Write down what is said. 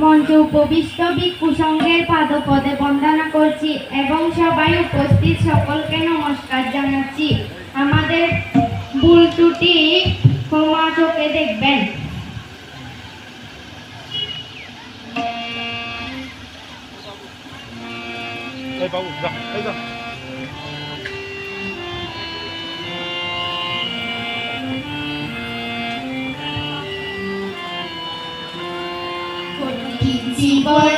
মঞ্চে উপবিষ্ট ভিক্ষুসংঘের পাদপদে বন্দনা করছি এবং সবাই উপস্থিত সকলকে নমস্কার জানাচ্ছি। আমাদের ভুল ত্রুটি ক্ষমা চোখে দেখবেন। বাবু যা। people